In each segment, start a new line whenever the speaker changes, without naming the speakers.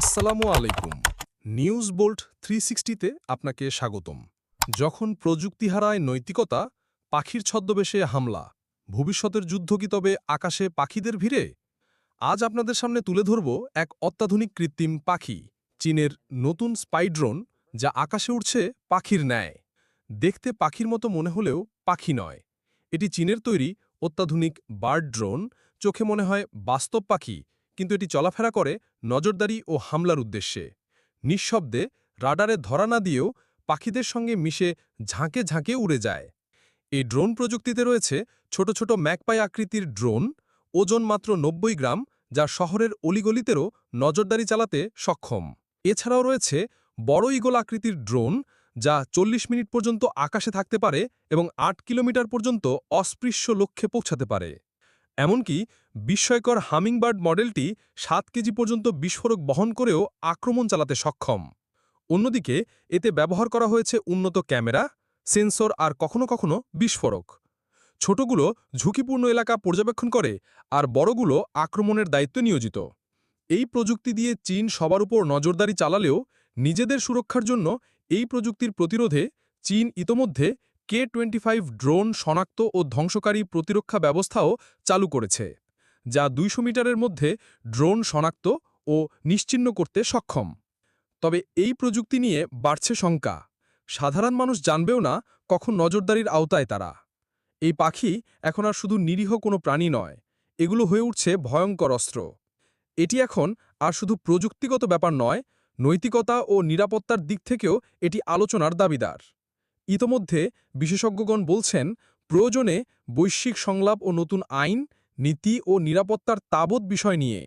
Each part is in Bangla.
আসসালামু আলাইকুম। নিউজ বোল্ট থ্রি সিক্সটিতে আপনাকে স্বাগতম। যখন প্রযুক্তি হারায় নৈতিকতা, পাখির ছদ্মবেশে হামলা, ভবিষ্যতের যুদ্ধ কি তবে আকাশে পাখিদের ভিড়ে? আজ আপনাদের সামনে তুলে ধরব এক অত্যাধুনিক কৃত্রিম পাখি, চীনের নতুন স্পাইড্রোন যা আকাশে উড়ছে পাখির ন্যায়। দেখতে পাখির মতো মনে হলেও পাখি নয়। এটি চীনের তৈরি অত্যাধুনিক বার্ড ড্রোন, চোখে মনে হয় বাস্তব পাখি কিন্তু এটি চলাফেরা করে নজরদারি ও হামলার উদ্দেশ্যে। নিঃশব্দে রাডারে ধরা না দিয়েও পাখিদের সঙ্গে মিশে ঝাঁকে ঝাঁকে উড়ে যায়। এই ড্রোন প্রযুক্তিতে রয়েছে ছোট ছোট ম্যাকপাই আকৃতির ড্রোন, ওজন মাত্র নব্বই গ্রাম, যা শহরের অলিগলিতেরও নজরদারি চালাতে সক্ষম। এছাড়াও রয়েছে বড় ইগল আকৃতির ড্রোন, যা চল্লিশ মিনিট পর্যন্ত আকাশে থাকতে পারে এবং আট কিলোমিটার পর্যন্ত অস্পৃশ্য লক্ষ্যে পৌঁছাতে পারে। এমনকি বিস্ময়কর হামিংবার্ড মডেলটি সাত কেজি পর্যন্ত বিস্ফোরক বহন করেও আক্রমণ চালাতে সক্ষম। অন্যদিকে, এতে ব্যবহার করা হয়েছে উন্নত ক্যামেরা, সেন্সর আর কখনো কখনো বিস্ফোরক। ছোটগুলো ঝুঁকিপূর্ণ এলাকা পর্যবেক্ষণ করে আর বড়গুলো আক্রমণের দায়িত্বে নিয়োজিত। এই প্রযুক্তি দিয়ে চীন সবার উপর নজরদারি চালালেও নিজেদের সুরক্ষার জন্য এই প্রযুক্তির প্রতিরোধে চীন ইতোমধ্যে কে টোয়েন্টি ফাইভ ড্রোন শনাক্ত ও ধ্বংসকারী প্রতিরক্ষা ব্যবস্থাও চালু করেছে, যা দুইশো মিটারের মধ্যে ড্রোন শনাক্ত ও নিশ্চিহ্ন করতে সক্ষম। তবে এই প্রযুক্তি নিয়ে বাড়ছে শঙ্কা। সাধারণ মানুষ জানবেও না কখন নজরদারির আওতায় তারা। এই পাখি এখন আর শুধু নিরীহ কোনো প্রাণী নয়, এগুলো হয়ে উঠছে ভয়ঙ্কর অস্ত্র। এটি এখন আর শুধু প্রযুক্তিগত ব্যাপার নয়, নৈতিকতা ও নিরাপত্তার দিক থেকেও এটি আলোচনার দাবিদার। ইতোমধ্যে বিশেষজ্ঞগণ বলছেন, প্রয়োজনে বৈশ্বিক সংলাপ ও নতুন আইন, নীতি ও নিরাপত্তার তাবৎ বিষয় নিয়ে।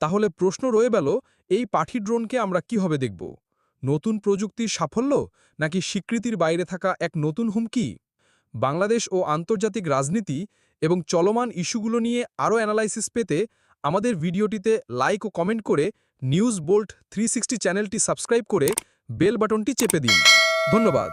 তাহলে প্রশ্ন রয়ে গেল, এই পাঠি ড্রোনকে আমরা কীভাবে দেখব? নতুন প্রযুক্তির সাফল্য, নাকি স্বীকৃতির বাইরে থাকা এক নতুন হুমকি? বাংলাদেশ ও আন্তর্জাতিক রাজনীতি এবং চলমান ইস্যুগুলো নিয়ে আরও অ্যানালাইসিস পেতে আমাদের ভিডিওটিতে লাইক ও কমেন্ট করে নিউজ বোল্ট থ্রি চ্যানেলটি সাবস্ক্রাইব করে বেল বাটনটি চেপে দিন। ধন্যবাদ।